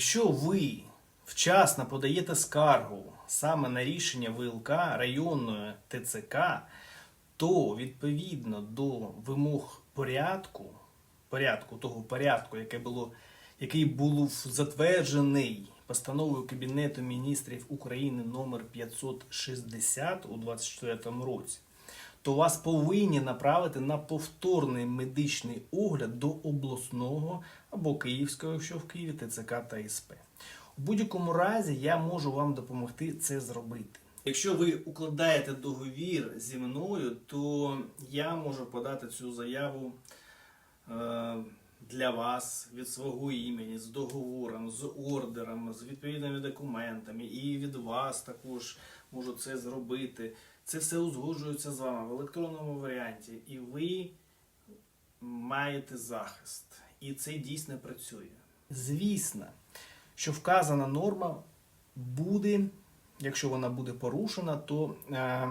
Якщо ви вчасно подаєте скаргу саме на рішення ВЛК районної ТЦК, то відповідно до вимог порядку, порядку того порядку, яке було, який був затверджений постановою Кабінету міністрів України номер 560 у 2024 році, то вас повинні направити на повторний медичний огляд до обласного або київського, якщо в Києві, ТЦК та СП. У будь-якому разі я можу вам допомогти це зробити. Якщо ви укладаєте договір зі мною, то я можу подати цю заяву е, для вас від свого імені з договором, з ордером, з відповідними документами, і від вас також можу це зробити. Це все узгоджується з вами в електронному варіанті, і ви маєте захист. І це дійсно працює. Звісно, що вказана норма буде, якщо вона буде порушена, то е,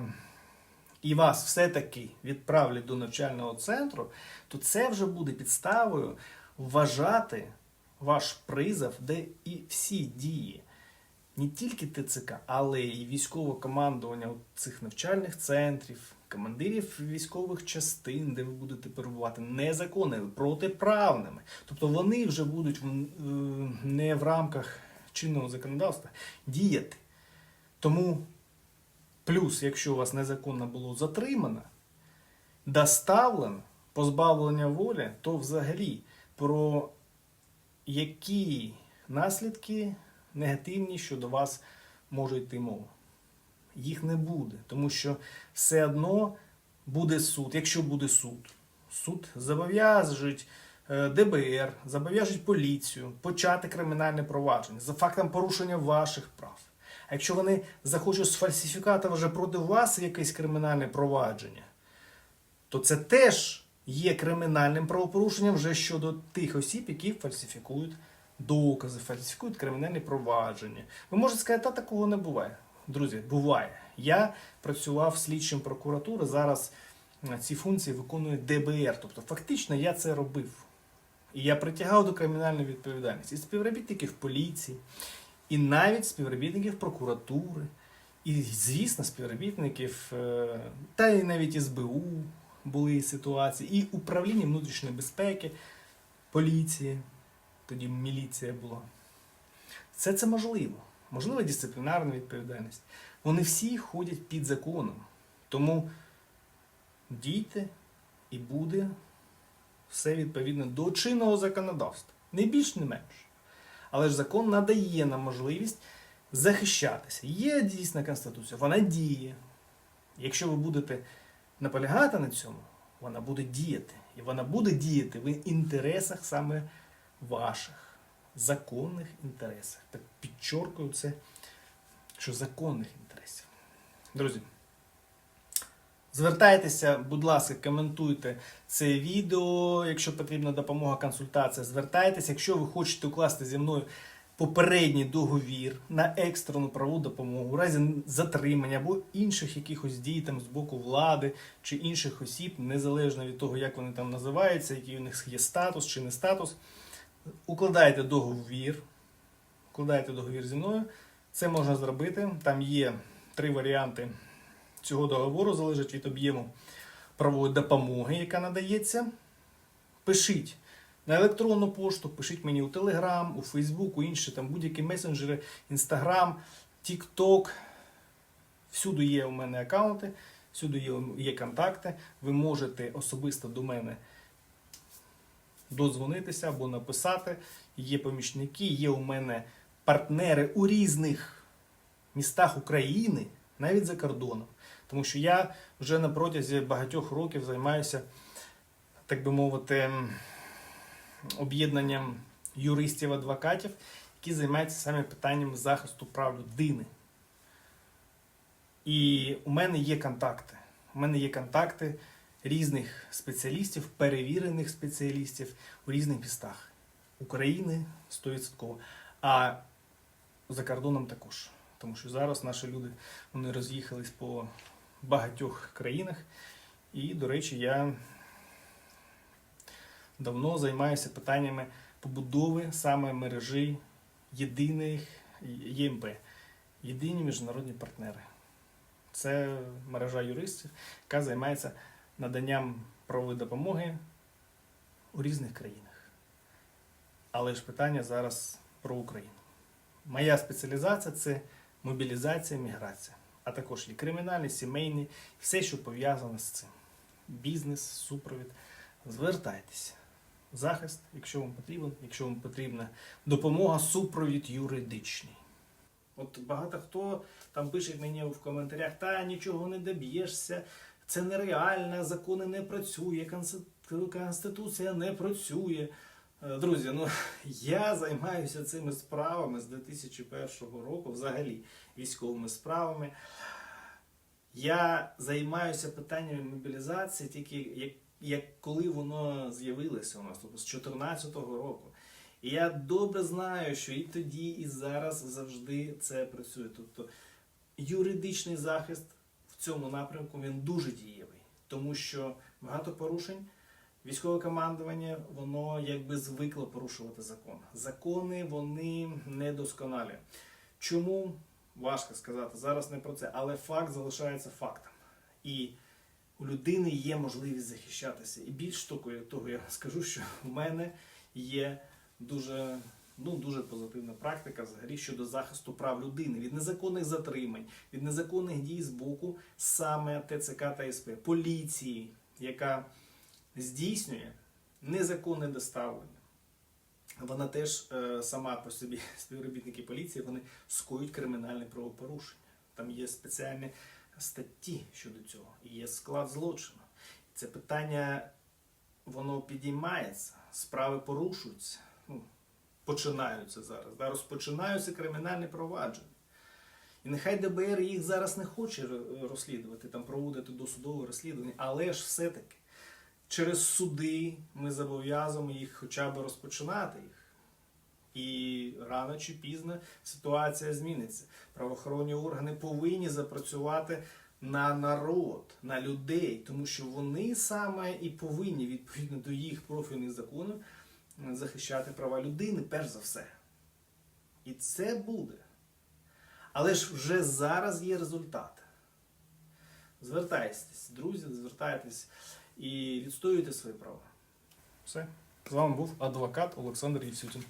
і вас все-таки відправлять до навчального центру, то це вже буде підставою вважати ваш призов, де і всі дії не тільки ТЦК, але й військове командування цих навчальних центрів, командирів військових частин, де ви будете перебувати, незаконними, протиправними. Тобто вони вже будуть е, не в рамках чинного законодавства діяти. Тому плюс, якщо вас незаконно було затримано, доставлено, позбавлення волі, то взагалі про які наслідки негативні щодо вас може йти мова. Їх не буде, тому що все одно буде суд. Якщо буде суд, суд зобов'яжуть е, ДБР, зобов'яжуть поліцію почати кримінальне провадження за фактом порушення ваших прав. А якщо вони захочуть сфальсифікувати вже проти вас якесь кримінальне провадження, то це теж є кримінальним правопорушенням вже щодо тих осіб, які фальсифікують докази, фальсифікують кримінальні провадження. Ви можете сказати, та такого не буває. Друзі, буває. Я працював слідчим прокуратури, зараз е, ці функції виконує ДБР. Тобто, фактично, я це робив. І я притягав до кримінальної відповідальності і співробітників поліції, і навіть співробітників прокуратури, і, звісно, співробітників, е, та й навіть СБУ були ситуації, і управління внутрішньої безпеки, поліції, тоді міліція була. Все це можливо. Можлива дисциплінарна відповідальність. Вони всі ходять під законом. Тому дійте і буде все відповідно до чинного законодавства. Не більш, не менш. Але ж закон надає нам можливість захищатися. Є дійсна конституція, вона діє. Якщо ви будете наполягати на цьому, вона буде діяти. І вона буде діяти в інтересах саме ваших законних інтересах. Так підчоркую це, що законних інтересів. Друзі, звертайтеся, будь ласка, коментуйте це відео. Якщо потрібна допомога, консультація, звертайтеся. Якщо ви хочете укласти зі мною попередній договір на екстрену правову допомогу у разі затримання або інших якихось дій там з боку влади чи інших осіб, незалежно від того, як вони там називаються, який у них є статус чи не статус, укладайте договір, укладайте договір зі мною. Це можна зробити. Там є три варіанти цього договору, залежить від об'єму правової допомоги, яка надається. Пишіть на електронну пошту, пишіть мені у Телеграм, у Фейсбук, у інші там будь-які месенджери, Інстаграм, Тікток. Всюди є у мене аккаунти, всюди є, є контакти. Ви можете особисто до мене дозвонитися або написати. Є помічники, є у мене партнери у різних містах України, навіть за кордоном. Тому що я вже на протязі багатьох років займаюся, так би мовити, об'єднанням юристів-адвокатів, які займаються саме питанням захисту прав людини. І у мене є контакти. У мене є контакти різних спеціалістів, перевірених спеціалістів у різних містах України 100%. А за кордоном також. Тому що зараз наші люди вони роз'їхались по багатьох країнах. І, до речі, я давно займаюся питаннями побудови саме мережі єдиних ЄМП, єдині міжнародні партнери. Це мережа юристів, яка займається наданням правової допомоги у різних країнах. Але ж питання зараз про Україну. Моя спеціалізація це мобілізація, міграція, а також і кримінальний, сімейний, все, що пов'язане з цим. Бізнес, супровід. Звертайтеся. Захист, якщо вам потрібен, якщо вам потрібна допомога, супровід юридичний. От багато хто там пише мені в коментарях, та нічого не доб'єшся, це нереально, закони не працює, конституція не працює. Е, Друзі, ну я займаюся цими справами з 2001 року, взагалі військовими справами. Я займаюся питаннями мобілізації тільки як, як коли воно з'явилося у нас, тобто з 2014 року. І я добре знаю, що і тоді, і зараз завжди це працює. Тобто юридичний захист цьому напрямку він дуже дієвий, тому що багато порушень. Військове командування, воно якби звикло порушувати закон. Закони вони недосконалі. Чому важко сказати зараз не про це, але факт залишається фактом. І у людини є можливість захищатися. І більш того, я скажу, що в мене є дуже, ну, дуже позитивна практика взагалі щодо захисту прав людини від незаконних затримань, від незаконних дій з боку саме ТЦК та СП, поліції, яка здійснює незаконне доставлення. Вона теж е, сама по собі співробітники поліції вони скоюють кримінальне правопорушення. Там є спеціальні статті щодо цього, є склад злочину. Це питання воно підіймається, справи порушуються, ну, починаються зараз. Да, розпочинаються кримінальні провадження. І нехай ДБР їх зараз не хоче розслідувати, там проводити досудове розслідування, але ж все-таки через суди ми зобов'язуємо їх хоча б розпочинати їх. І рано чи пізно ситуація зміниться. Правоохоронні органи повинні запрацювати на народ, на людей, тому що вони саме і повинні відповідно до їх профільних законів захищати права людини, перш за все. І це буде. Але ж вже зараз є результат. Звертайтесь, друзі, звертайтесь і відстоюйте свої права. Все. З вами був адвокат Олександр Євсютін.